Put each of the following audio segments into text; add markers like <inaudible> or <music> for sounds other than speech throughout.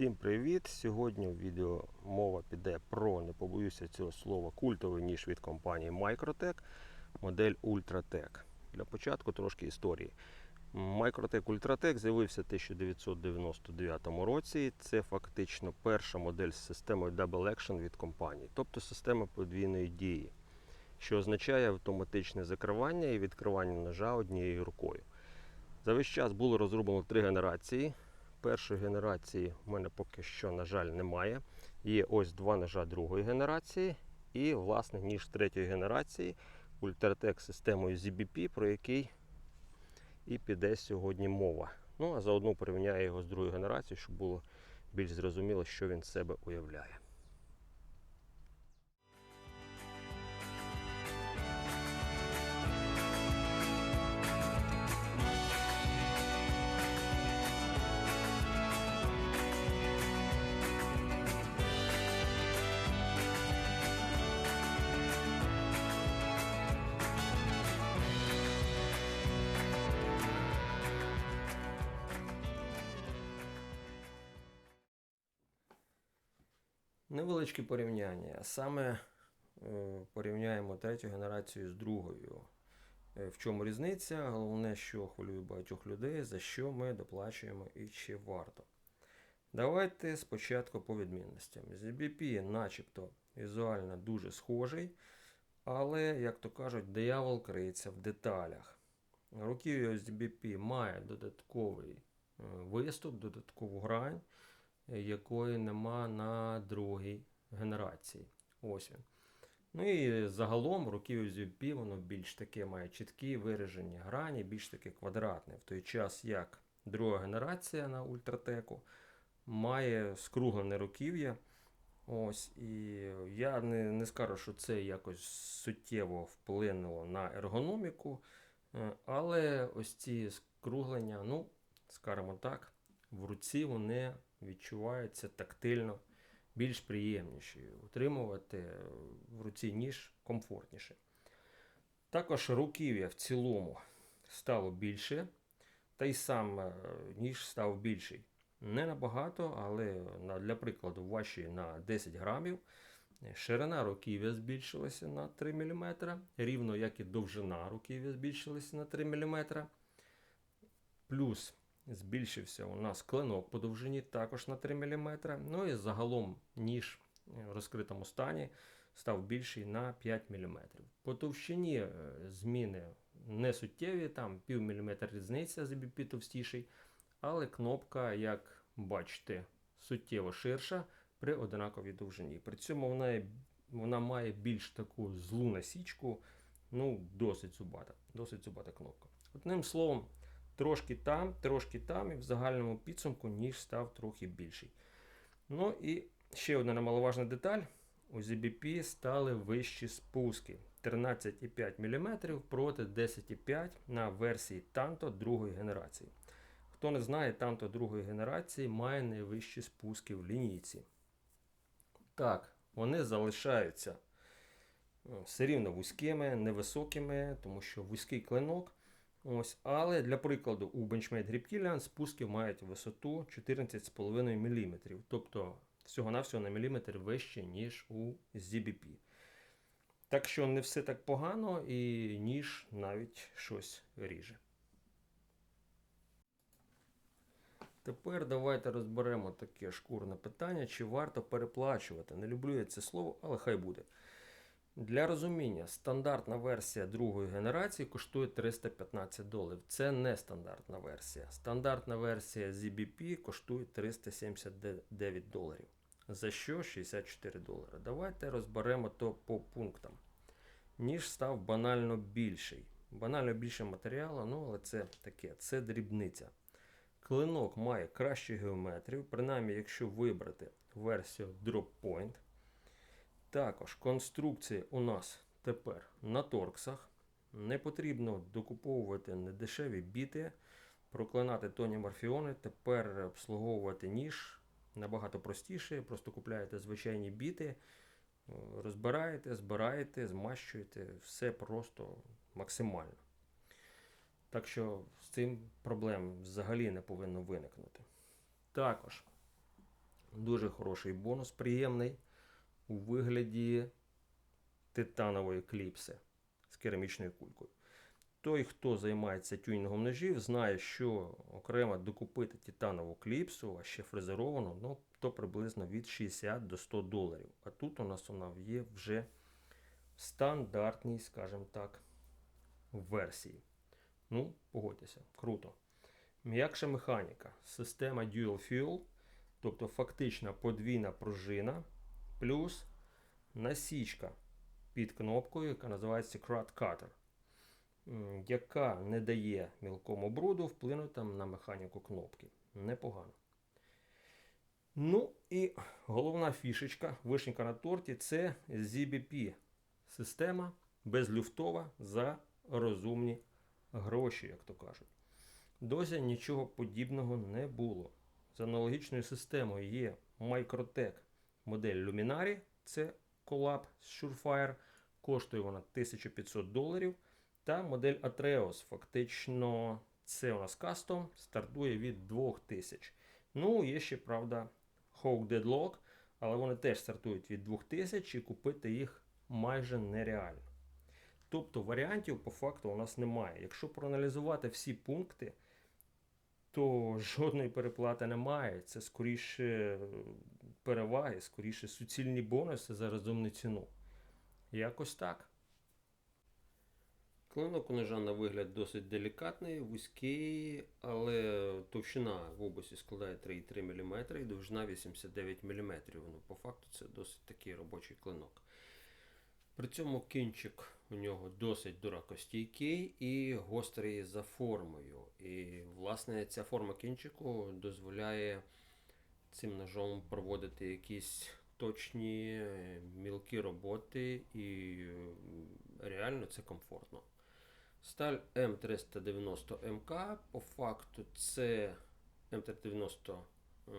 Всім привіт! Сьогодні в відео мова піде про, не побоюся цього слова, культовий ніж від компанії Microtech, модель Ultratech. Для початку трошки історії. Microtech Ultratech з'явився в 1999 році. Це фактично перша модель з системою Double Action від компанії, тобто система подвійної дії, що означає автоматичне закривання і відкривання ножа однією рукою. За весь час було розроблено три генерації. Першої генерації в мене поки що, на жаль, немає. Є ось два ножа другої генерації і, власне, ніж третьої генерації Ultratech системою ZBP, про який і піде сьогодні мова. Ну, а заодно порівняю його з другою генерацією, щоб було більш зрозуміло, що він себе уявляє. Невеличке порівняння. Саме е, порівняємо третю генерацію з другою. Е, В чому різниця? Головне, що хвилює багатьох людей, за що ми доплачуємо і чи варто. Давайте спочатку по відмінностям. ZBP начебто візуально дуже схожий, але, як то кажуть, диявол криється в деталях. Руків'я ZBP має додатковий е, виступ, додаткову грань, якої нема на другій генерації. Ось він. Ну і загалом руків'я ZBP воно більш таке має чіткі виражені грані, більш таке квадратне. В той час як друга генерація на ультратеку має скруглене руків'я. Ось, і я не, не скажу, що це якось суттєво вплинуло на ергономіку, е, але ось ці скруглення, ну, скажімо так, в руці вони відчуваються тактильно більш приємніші. Утримувати в руці ніж комфортніше. Також руків'я в цілому стало більше, та й сам е, ніж став більший. Не набагато, але для прикладу, ваші на 10 грамів. Ширина руків'я збільшилася на 3 мм, рівно як і довжина руків'я збільшилася на 3 мм. Плюс збільшився у нас клинок по довжині також на 3 мм. Ну і загалом ніж в розкритому стані став більший на 5 мм. По товщині е, зміни не суттєві, там пів міліметра різниця з BP товстіший. Але кнопка, як бачите, суттєво ширша при однаковій довжині. При цьому вона, вона має більш таку злу насічку, ну, досить зубата. Досить зубата кнопка. Одним словом, трошки там, трошки там, і в загальному підсумку ніж став трохи більший. Ну і ще одна немаловажна деталь. У ZBP стали вищі спуски 13,5 мм проти 10,5 на версії Tanto другої генерації. Хто не знає, Tanto другої генерації має найвищі спуски в лінійці. Так, вони залишаються ну, все рівно вузькими, невисокими, тому що вузький клинок. Ось, Але для прикладу, у Benchmade Reptilian спуски мають висоту 14,5 мм. Тобто всього-навсього на міліметр вище, ніж у ZBP. Так що не все так погано і ніж навіть щось ріже. Тепер давайте розберемо таке шкурне питання, чи варто переплачувати. Не люблю я це слово, але хай буде. Для розуміння, стандартна версія другої генерації коштує 315 доларів. Це не стандартна версія. Стандартна версія ZBP коштує 379 доларів. За що 64 долари. Давайте розберемо то по пунктам. Ніж став банально більший. Банально більше матеріалу, ну але це таке, це дрібниця. Клинок має кращу геометрію, принаймні, якщо вибрати версію Drop Point. Також конструкція у нас тепер на торксах. Не потрібно докуповувати недешеві біти, проклинати тоні морфіони, тепер обслуговувати ніж набагато простіше. Просто купляєте звичайні біти, розбираєте, збираєте, змащуєте. Все просто максимально. Так що з цим проблем взагалі не повинно виникнути. Також дуже хороший бонус, приємний у вигляді титанової кліпси з керамічною кулькою. Той, хто займається тюнінгом ножів, знає, що окремо докупити титанову кліпсу, а ще фрезеровану, ну, то приблизно від 60 до 100 доларів. А тут у нас вона є вже в стандартній, скажімо так, версії. Ну, погодьтеся, круто. М'якша механіка, система Dual Fuel, тобто фактично подвійна пружина, плюс насічка під кнопкою, яка називається Crat Cutter, яка не дає мілкому бруду вплинути на механіку кнопки. Непогано. Ну і головна фішечка, вишенька на торті це ZBP система безлюфтова за розумні гроші, як то кажуть. Досі нічого подібного не було. За аналогічною системою є Microtech модель Luminari, це колаб з Surefire, коштує вона 1500 доларів. Та модель Atreus, фактично, це у нас кастом, стартує від 2000. Ну, є ще, правда, Hawk Deadlock, але вони теж стартують від 2000 і купити їх майже нереально. Тобто варіантів по факту у нас немає. Якщо проаналізувати всі пункти, то <laughs> жодної переплати немає. Це скоріше переваги, скоріше суцільні бонуси за розумну ціну. Якось так. Клинок у ножа на вигляд досить делікатний, вузький, але товщина в обусі складає 3,3 мм і довжина 89 мм. Ну, по факту це досить такий робочий клинок. При цьому кінчик у нього досить дуракостійкий і гострий за формою. І, власне, ця форма кінчику дозволяє цим ножом проводити якісь точні е, мілкі роботи, і е, реально це комфортно. Сталь М390МК, по факту, це М390 е,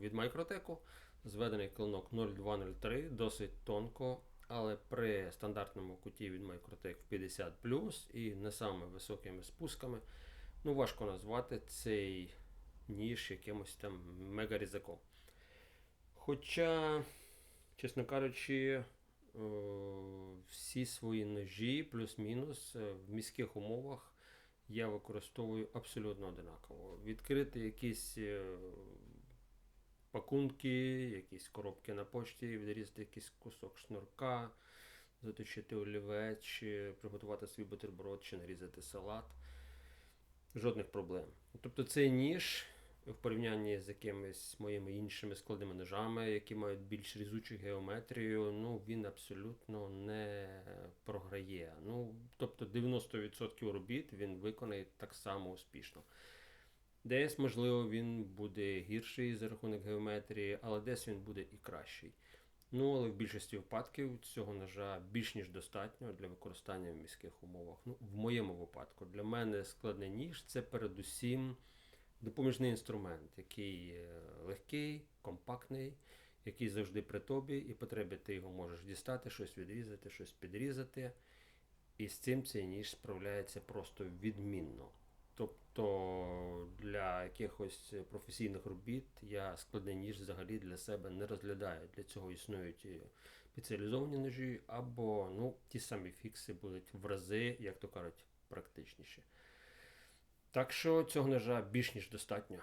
від Микротеку. Зведений клинок 0203, досить тонко, але при стандартному куті від Microtech в 50 і не саме високими спусками, ну важко назвати цей ніж якимось там мега-різаком. Хоча, чесно кажучи, е, всі свої ножі, плюс-мінус, е, в міських умовах я використовую абсолютно одинаково. Відкрити якісь е, пакунки, якісь коробки на почті, відрізати якийсь кусок шнурка, заточити олівець, приготувати свій бутерброд, чи нарізати салат. Жодних проблем. Тобто цей ніж в порівнянні з якимись моїми іншими складними ножами, які мають більш різучу геометрію, ну він абсолютно не програє. Ну, тобто 90% робіт він виконає так само успішно. Десь, можливо, він буде гірший за рахунок геометрії, але десь він буде і кращий. Ну, але в більшості випадків цього ножа більш ніж достатньо для використання в міських умовах. Ну, в моєму випадку, для мене складний ніж це передусім допоміжний інструмент, який е, легкий, компактний, який завжди при тобі, і потребі ти його можеш дістати, щось відрізати, щось підрізати. І з цим цей ніж справляється просто відмінно. Тобто для якихось професійних робіт я складний ніж взагалі для себе не розглядаю. Для цього існують спеціалізовані ножі, або ну, ті самі фікси будуть в рази, як то кажуть, практичніші. Так що цього ножа більш ніж достатньо.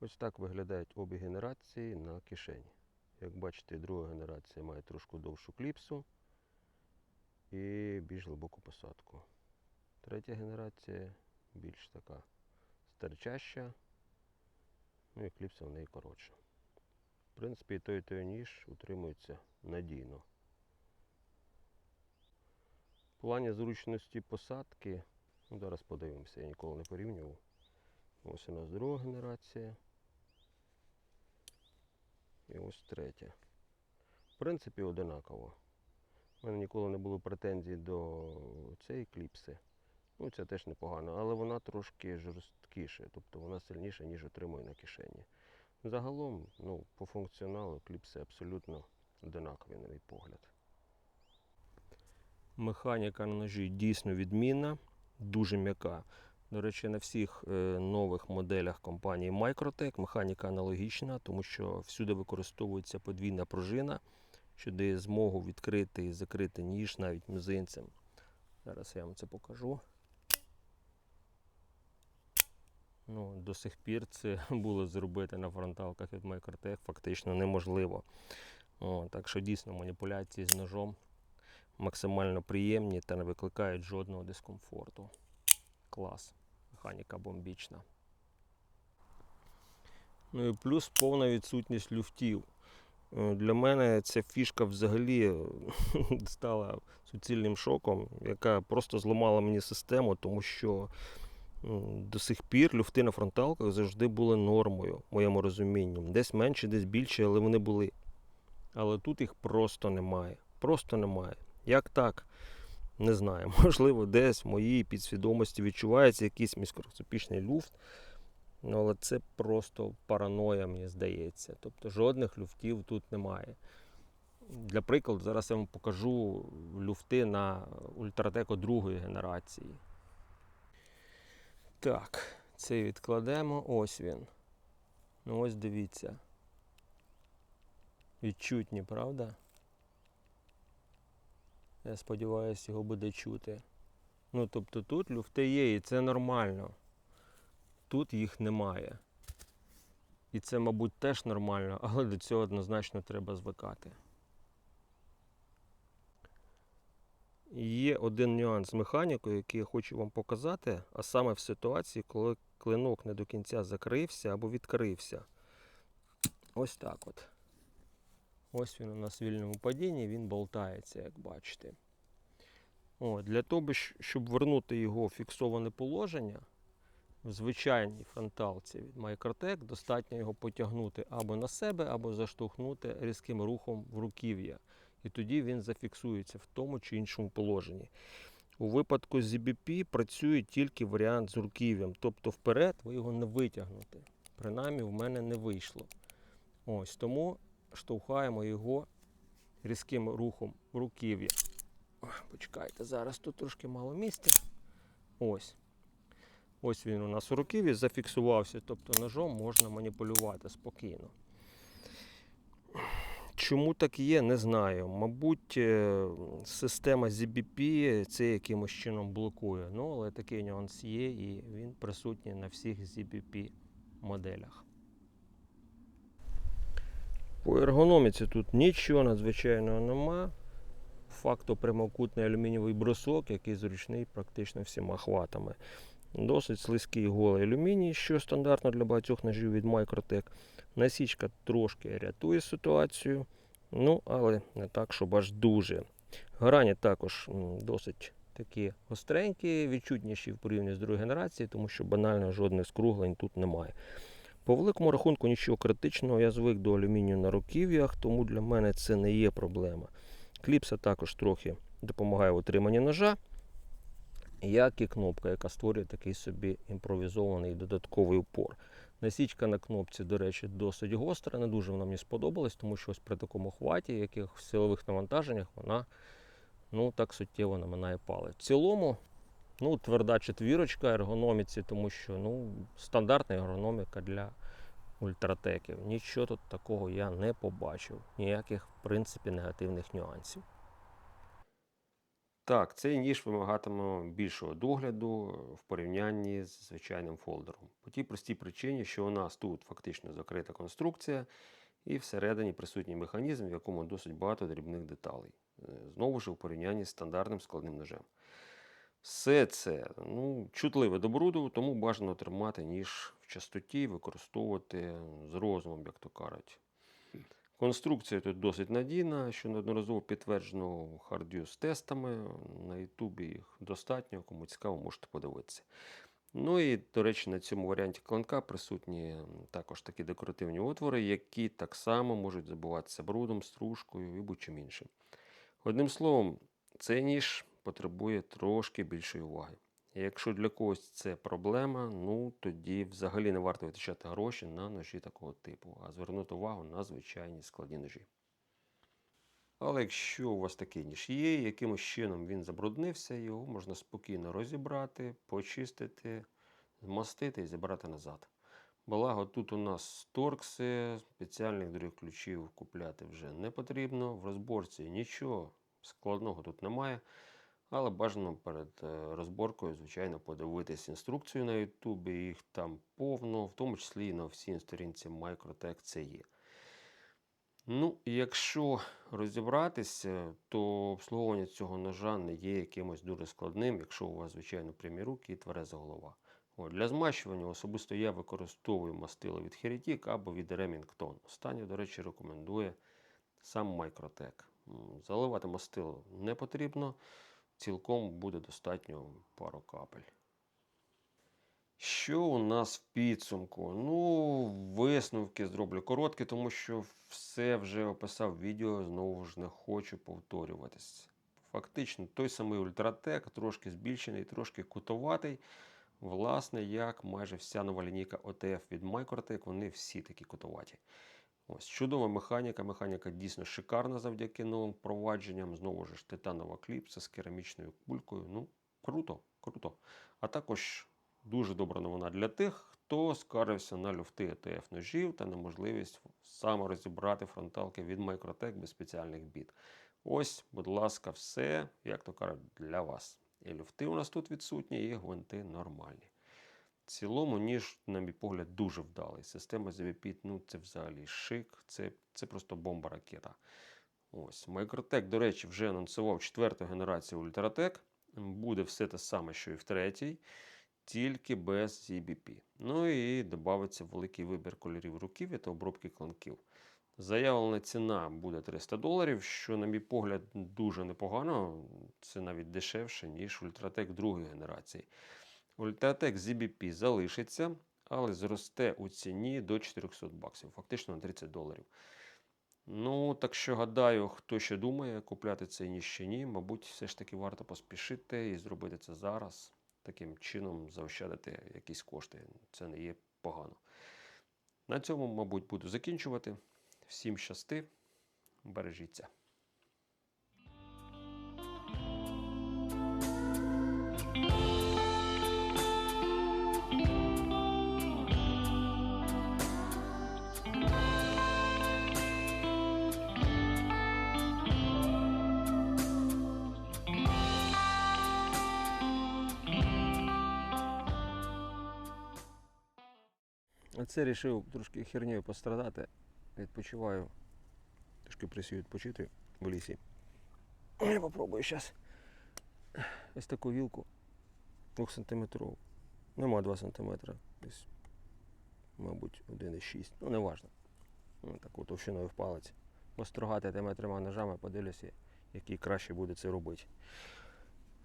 Ось так виглядають обі генерації на кишені. Як бачите, друга генерація має трошки довшу кліпсу і більш глибоку посадку. Третя генерація більш така стерчаща, ну і кліпса в неї коротша. В принципі, той, і той ніж утримується надійно. В плані зручності посадки, ну зараз подивимося, я ніколи не порівнював. Ось у нас друга генерація. І ось третя. В принципі, одинаково. У мене ніколи не було претензій до цієї кліпси. Ну, це теж непогано, але вона трошки жорсткіша, тобто вона сильніша, ніж отримує на кишені. Загалом, ну, по функціоналу кліпси абсолютно одинакові, на мій погляд. Механіка на ножі дійсно відмінна, дуже м'яка. До речі, на всіх е, нових моделях компанії Microtech механіка аналогічна, тому що всюди використовується подвійна пружина, що дає змогу відкрити і закрити ніж навіть мізинцем. Зараз я вам це покажу. Ну, до сих пір це <laughs> було зробити на фронталках від Microtech фактично неможливо. О, так що дійсно маніпуляції з ножом максимально приємні та не викликають жодного дискомфорту. Клас. Механіка бомбічна. Ну і плюс повна відсутність люфтів. Е, Для мене ця фішка взагалі е, <laughs> стала суцільним шоком, яка просто зламала мені систему, тому що до сих пір люфти на фронталках завжди були нормою, моєму розумінні. Десь менше, десь більше, але вони були. Але тут їх просто немає. Просто немає. Як так? Не знаю. <laughs> Можливо, десь в моїй підсвідомості відчувається якийсь міскроскопічний люфт. Але це просто параноя, мені здається. Тобто жодних люфтів тут немає. Для прикладу, зараз я вам покажу люфти на Ультратеко другої генерації. Так, цей відкладемо. Ось він. Ну ось дивіться. Відчутні, правда? Я сподіваюся, його буде чути. Ну, тобто тут люфти є, і це нормально. Тут їх немає. І це, мабуть, теж нормально, але до цього однозначно треба звикати. Є один нюанс з механікою, який я хочу вам показати, а саме в ситуації, коли клинок не до кінця закрився або відкрився. Ось так от. Ось він у нас в вільному падінні, він болтається, як бачите. О, для того, щоб вернути його в фіксоване положення, в звичайній фронталці від Microtech достатньо його потягнути або на себе, або заштовхнути різким рухом в руків'я. І тоді він зафіксується в тому чи іншому положенні. У випадку з ZBP працює тільки варіант з руків'ям, тобто вперед ви його не витягнете. Принаймні в мене не вийшло. Ось тому штовхаємо його різким рухом в руків'я. Почекайте, зараз тут трошки мало місця. Ось. Ось він у нас у руків'ї зафіксувався, тобто ножом можна маніпулювати спокійно. Чому так є, не знаю. Мабуть, е, система ZBP це якимось чином блокує. Ну, але такий нюанс є, і він присутній на всіх ZBP моделях. По ергономіці тут нічого надзвичайного нема. Факту прямокутний алюмінієвий брусок, який зручний практично всіма хватами. Досить слизький голий алюміній, що стандартно для багатьох ножів від Microtech. Насічка трошки рятує ситуацію, ну але не так, щоб аж дуже. Грані також досить такі гостренькі, відчутніші в порівнянні з другою генерацією, тому що банально жодних скруглень тут немає. По великому рахунку нічого критичного, я звик до алюмінію на руків'ях, тому для мене це не є проблема. Кліпса також трохи допомагає в утриманні ножа, як і кнопка, яка створює такий собі імпровізований додатковий упор. Насічка на кнопці, до речі, досить гостра, не дуже вона мені сподобалась, тому що ось при такому хваті, яких силових навантаженнях, вона ну, так суттєво наминає палець. В цілому, ну, тверда четвірочка ергономіці, тому що ну, стандартна ергономіка для ультратеків. Нічого тут такого я не побачив. Ніяких, в принципі, негативних нюансів. Так, цей ніж вимагатиме більшого догляду в порівнянні з звичайним фолдером. По тій простій причині, що у нас тут фактично закрита конструкція, і всередині присутній механізм, в якому досить багато дрібних деталей. Е, Знову ж у порівнянні з стандартним складним ножем. Все це ну, чутливе до бруду, тому бажано тримати ніж в чистоті, використовувати з розумом, як то кажуть. Конструкція тут досить надійна, що неодноразово підтверджено хардюз тестами. На Ютубі їх достатньо, кому цікаво, можете подивитися. Ну і, до речі, на цьому варіанті клинка присутні також такі декоративні отвори, які так само можуть забиватися брудом, стружкою і будь-чим іншим. Одним словом, цей ніж потребує трошки більшої уваги. І Якщо для когось це проблема, ну тоді взагалі не варто витрачати гроші на ножі такого типу, а звернути увагу на звичайні складні ножі. Але якщо у вас такий ніж є, якимось чином він забруднився, його можна спокійно розібрати, почистити, змастити і зібрати назад. Благо, тут у нас торкси, спеціальних других ключів купляти вже не потрібно. В розборці нічого складного тут немає. Але бажано перед е, розборкою, звичайно, подивитись інструкцію на Ютубі. Їх там повно, в тому числі і на всій сторінці Microtech це є. Ну, якщо розібратися, то обслуговування цього ножа не є якимось дуже складним, якщо у вас, звичайно, прямі руки і твереза голова. От, для змащування особисто я використовую мастило від Heretic або від Remington. Останнє, до речі, рекомендує сам Microtech. Заливати мастило не потрібно, цілком буде достатньо пару капель. Що у нас в підсумку? Ну, висновки зроблю короткі, тому що все вже описав відео, знову ж не хочу повторюватись. Фактично, той самий Ультратек, трошки збільшений, трошки кутоватий. Власне, як майже вся нова лінійка OTF від Microtech, вони всі такі кутоваті. Ось чудова механіка. Механіка дійсно шикарна завдяки новим впровадженням. Знову ж титанова кліпса з керамічною кулькою. Ну, круто, круто. А також дуже добра новина для тих, хто скарився на люфти ETF ножів та неможливість саме розібрати фронталки від Microtech без спеціальних біт. Ось, будь ласка, все, як то кажуть, для вас. І люфти у нас тут відсутні, і гвинти нормальні. Цілому, ніж, на мій погляд, дуже вдалий. Система ZVP, ну це взагалі шик, це, це просто бомба ракета. Ось. Microtech, до речі, вже анонсував четверту генерацію Ultratech. Буде все те саме, що і в третій, тільки без ZBP. Ну і додається великий вибір кольорів руків'я та обробки кланків. Заявлена ціна буде 300 доларів, що, на мій погляд, дуже непогано. Це навіть дешевше, ніж Ultratech другої генерації. Ultratech ZBP залишиться, але зросте у ціні до 400 баксів, фактично на 30 доларів. Ну, так що гадаю, хто ще думає купляти цей ніж чи ні, мабуть, все ж таки варто поспішити і зробити це зараз. Таким чином заощадити якісь кошти. Це не є погано. На цьому, мабуть, буду закінчувати. Всім щасти, бережіться. Оце вирішив трошки хернею пострадати. Відпочиваю. Трошки присію відпочити в лісі. Я попробую зараз. Ось таку вілку 2 см. Нема 2 см. Десь, мабуть, 1,6. Ну, не важно. Ну, таку товщиною в палець. Построгати тими трьома ножами, подивлюся, який краще буде це робити.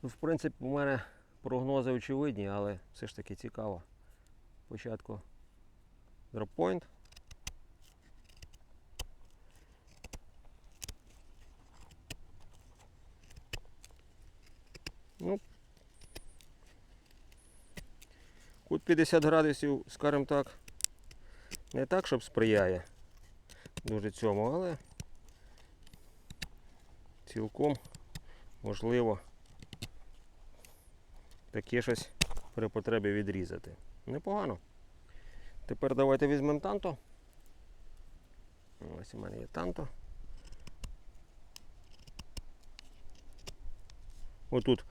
Ну, в принципі, у мене прогнози очевидні, але все ж таки цікаво. Спочатку дроппойнт. Ну, кут 50 градусів, скажімо так, не так, щоб сприяє дуже цьому, але цілком можливо таке щось при потребі відрізати. Непогано. Тепер давайте візьмемо танто. Ось у мене є танто. Отут,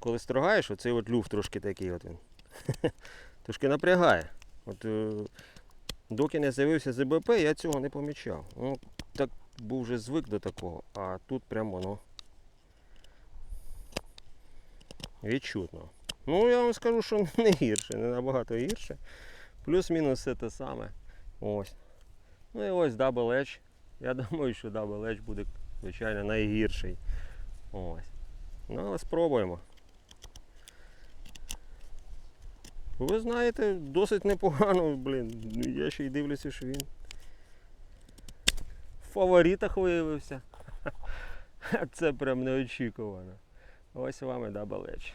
коли строгаєш, оцей от люфт трошки такий от він. <laughs> трошки напрягає. От, е, доки не з'явився ЗБП, я цього не помічав. Ну, так був вже звик до такого, а тут прямо воно відчутно. Ну, я вам скажу, що <laughs> не гірше, не набагато гірше. Плюс-мінус все те саме. Ось. Ну і ось Double Edge. Я <laughs> думаю, що Double Edge буде, звичайно, найгірший. Ось. Ну, але спробуємо. Ви знаєте, досить непогано, блін. Я ще й дивлюся, що він в фаворитах виявився. <laughs> Це прям неочікувано. Ось вам і Double Edge.